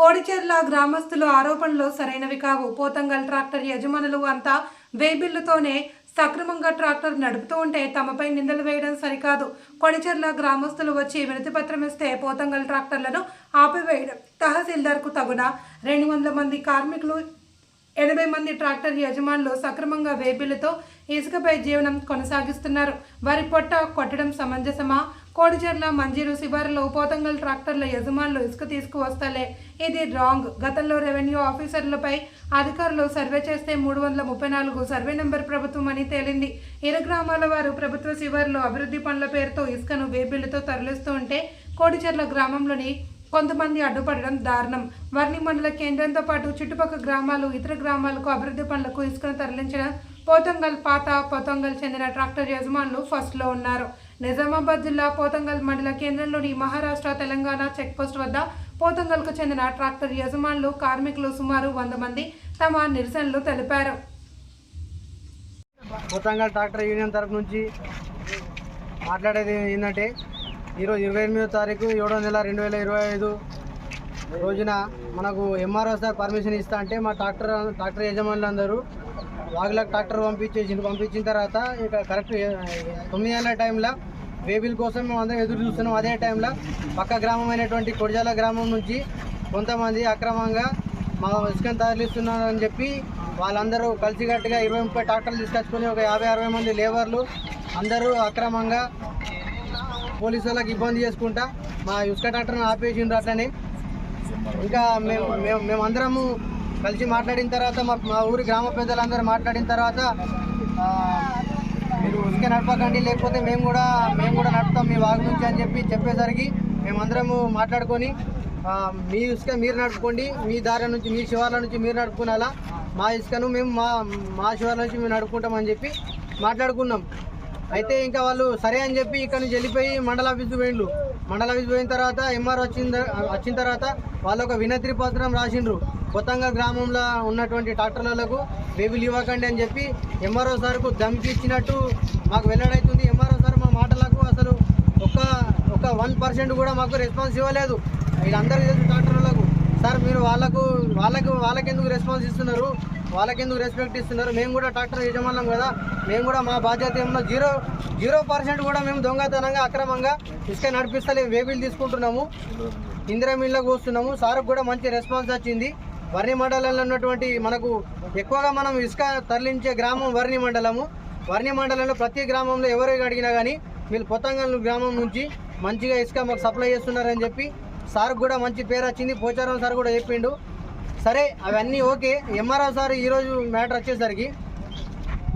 కోడిచెర్ల గ్రామస్తులు ఆరోపణలు సరైనవి కావు. పోతంగల్ ట్రాక్టర్ యజమానులు అంతా వేబిల్లుతోనే సక్రమంగా ట్రాక్టర్ నడుపుతూ ఉంటే తమపై నిందలు వేయడం సరికాదు. కొడిచెర్ల గ్రామస్తులు వచ్చి వినతిపత్రం ఇస్తే పోతంగల్ ట్రాక్టర్లను ఆపివేయడం తహసీల్దార్కు తగున. రెండు వందల మంది కార్మికులు ఎనభై మంది ట్రాక్టర్ యజమానులు సక్రమంగా వేబిలతో ఇసుకపై జీవనం కొనసాగిస్తున్నారు. వారి పొట్ట కొట్టడం సమంజసమా? కోడిచెర్ల మంజీరు శివారులో పోతంగల్ ట్రాక్టర్ల యజమానులు ఇసుక తీసుకువస్తాలే. ఇది రాంగ్. గతంలో రెవెన్యూ ఆఫీసర్లపై అధికారులు సర్వే చేస్తే మూడు వందల ముప్పై నాలుగు సర్వే నెంబర్ ప్రభుత్వం అని తేలింది. ఇరు గ్రామాల వారు ప్రభుత్వ శివారులో అభివృద్ధి పనుల పేరుతో ఇసుకను వేబిల్లుతో తరలిస్తూ ఉంటే కోడిచెర్ల గ్రామంలోని కొంతమంది అడ్డుపడడం దారుణం. వర్ణి మండల కేంద్రంతో పాటు చుట్టుపక్కల గ్రామాలు ఇతర గ్రామాలకు అభివృద్ధి పనులకు ఇసుకను తరలించిన పోతంగల్ పాత పోతంగల్ చెందిన ట్రాక్టర్ యజమానులు ఫస్ట్లో ఉన్నారు. నిజామాబాద్ జిల్లా పోతంగల్ మండల కేంద్రంలోని మహారాష్ట్ర తెలంగాణ చెక్పోస్ట్ వద్ద పోతంగల్కు చెందిన ట్రాక్టర్ యజమానులు కార్మికులు సుమారు వంద మంది తమ నిరసనలు తెలిపారు. పోతంగల్ ట్రాక్టర్ యూనియన్ తరఫు నుంచి మాట్లాడేది ఏంటంటే ఈరోజు ఇరవై ఎనిమిదో తారీఖు ఏడో నెల రెండు వేల ఇరవై ఐదు రోజున మనకు ఎంఆర్ఓ సార్ పర్మిషన్ ఇస్తా అంటే మా ట్రాక్టర్ ట్రాక్టర్ యజమానులు అందరూ వాగులకు ట్రాక్టర్ పంపించేసి పంపించిన తర్వాత ఇక కరెక్ట్ తొమ్మిది ఏళ్ళ టైంలో వేబిల్ కోసం మేము అందరం ఎదురు చూస్తున్నాం. అదే టైంలో పక్క గ్రామం అయినటువంటి కొడిజాల గ్రామం నుంచి కొంతమంది అక్రమంగా మా ఇసుకను తరలిస్తున్నారని చెప్పి వాళ్ళందరూ కలిసికట్టుగా ఇరవై ముప్పై ట్రాక్టర్లు తీసుకొచ్చుకొని ఒక యాభై అరవై మంది లేబర్లు అందరూ అక్రమంగా పోలీసు వాళ్ళకి ఇబ్బంది చేసుకుంటా. మా ఇసుక ట్రాక్టర్ని ఆపేసిండ్రు అట్లనే. ఇంకా మేము మేము మేమందరము కలిసి మాట్లాడిన తర్వాత మా మా ఊరి గ్రామ పెద్దలందరూ మాట్లాడిన తర్వాత మీరు ఇసుక నడపకండి లేకపోతే మేము కూడా మేము కూడా నడుపుతాం మీ వాగు నుంచి అని చెప్పి చెప్పేసరికి మేమందరము మాట్లాడుకొని మీ ఇసుక మీరు నడుపుకోండి మీ దారి నుంచి మీ శివార్ల నుంచి మీరు నడుపుకునేలా మా ఇసుకను మేము మా మా శివార్ల నుంచి మేము నడుపుకుంటామని చెప్పి మాట్లాడుకున్నాం. అయితే ఇంకా వాళ్ళు సరే అని చెప్పి ఇక్కడ నుంచి వెళ్ళిపోయి మండల ఆఫీస్కి పోయిండ్రు. మండల ఆఫీస్ పోయిన తర్వాత ఎంఆర్ వచ్చిన వచ్చిన తర్వాత వాళ్ళు ఒక వినతి పత్రం రాసిండ్రు. కొత్తగా గ్రామంలో ఉన్నటువంటి ట్రాక్టర్లకు బేబీలు ఇవ్వకండి అని చెప్పి ఎంఆర్ఓ సార్కు ధమ్కి ఇచ్చినట్టు మాకు వెల్లడైతుంది ఎంఆర్ఓ సార్ మా మాటలకు అసలు ఒక ఒక వన్ పర్సెంట్ కూడా మాకు రెస్పాన్స్ ఇవ్వలేదు. వీళ్ళందరికీ తెలుసు ట్రాక్టర్లకు. సార్ మీరు వాళ్ళకు వాళ్ళకు వాళ్ళకెందుకు రెస్పాన్స్ ఇస్తున్నారు? వాళ్ళకెందుకు రెస్పెక్ట్ ఇస్తున్నారు? మేము కూడా ట్రాక్టర్ యజమానం కదా. మేము కూడా మా బాధ్యత ఏమన్నా జీరో జీరో పర్సెంట్ కూడా మేము దొంగతనంగా అక్రమంగా ఇసుక నడిపిస్తలే. వేబీలు తీసుకుంటున్నాము. ఇందిరా మిల్లకు వస్తున్నాము సార్కు కూడా మంచి రెస్పాన్స్ వచ్చింది. వర్ణి మండలంలో ఉన్నటువంటి మనకు ఎక్కువగా మనం ఇసుక తరలించే గ్రామం వర్ణి మండలము. వర్ణి మండలంలో ప్రతి గ్రామంలో ఎవరు అడిగినా కానీ వీళ్ళు పొత్తంగల్ గ్రామం నుంచి మంచిగా ఇసుక మాకు సప్లై చేస్తున్నారని చెప్పి సార్కు కూడా మంచి పేరు వచ్చింది. పోచారం సార్ కూడా చెప్పిండు. సరే అవన్నీ ఓకే. ఎంఆర్ఓ సార్ ఈరోజు మ్యాటర్ వచ్చేసరికి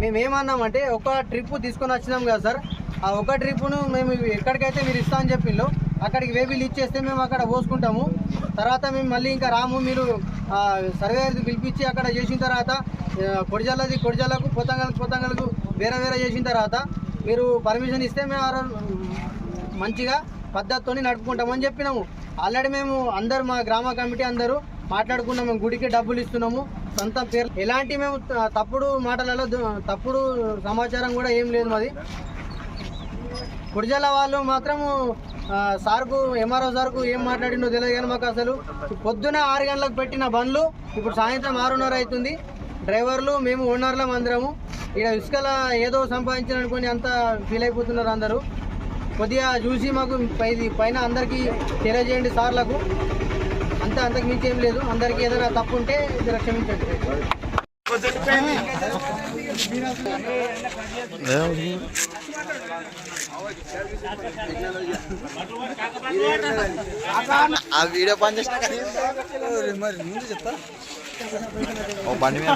మేము ఏమన్నామంటే ఒక ట్రిప్ తీసుకొని వచ్చినాం కదా సార్. ఆ ఒక ట్రిప్ను మేము ఎక్కడికైతే మీరు ఇస్తా అని చెప్పిండ్రు అక్కడికి వేబీలు ఇచ్చేస్తే మేము అక్కడ పోసుకుంటాము. తర్వాత మేము మళ్ళీ ఇంకా రాము మీరు సర్వేది పిలిపించి అక్కడ చేసిన తర్వాత కొడిజల్లది కొడిజల్లకు పొతంగలకు పొతంగలకు వేరే వేరే చేసిన తర్వాత మీరు పర్మిషన్ ఇస్తే మేము మంచిగా పద్ధతితోని నడుపుకుంటామని చెప్పినాము. ఆల్రెడీ మేము అందరు మా గ్రామ కమిటీ అందరూ మాట్లాడుకున్నాము మేము గుడికి డబ్బులు ఇస్తున్నాము సొంత పేరు ఎలాంటి మేము తప్పుడు మాటలలో తప్పుడు సమాచారం కూడా ఏం లేదు మాది. గుడిజల వాళ్ళు మాత్రము సార్కు ఎంఆర్ఓ సార్కు ఏం మాట్లాడిండో తెలియదు కానీ మాకు అసలు. పొద్దున ఆరు గంటలకు పెట్టిన బండ్లు ఇప్పుడు సాయంత్రం ఆరున్నర అవుతుంది డ్రైవర్లు మేము ఓనర్లం అందరము. ఇక ఇసుకల ఏదో సంపాదించాలనుకుని అంతా ఫీల్ అయిపోతున్నారు అందరూ. కొద్దిగా చూసి మాకు పై- పైన అందరికీ తెలియజేయండి సార్లకు. అంతా అంతకు మించి ఏం లేదు. అందరికీ ఏదైనా తప్పు ఉంటే జర క్షమించండి. ఆ వీడియో పని చేసిన మరి ముందు చెప్తా. ఓ బండి మీద.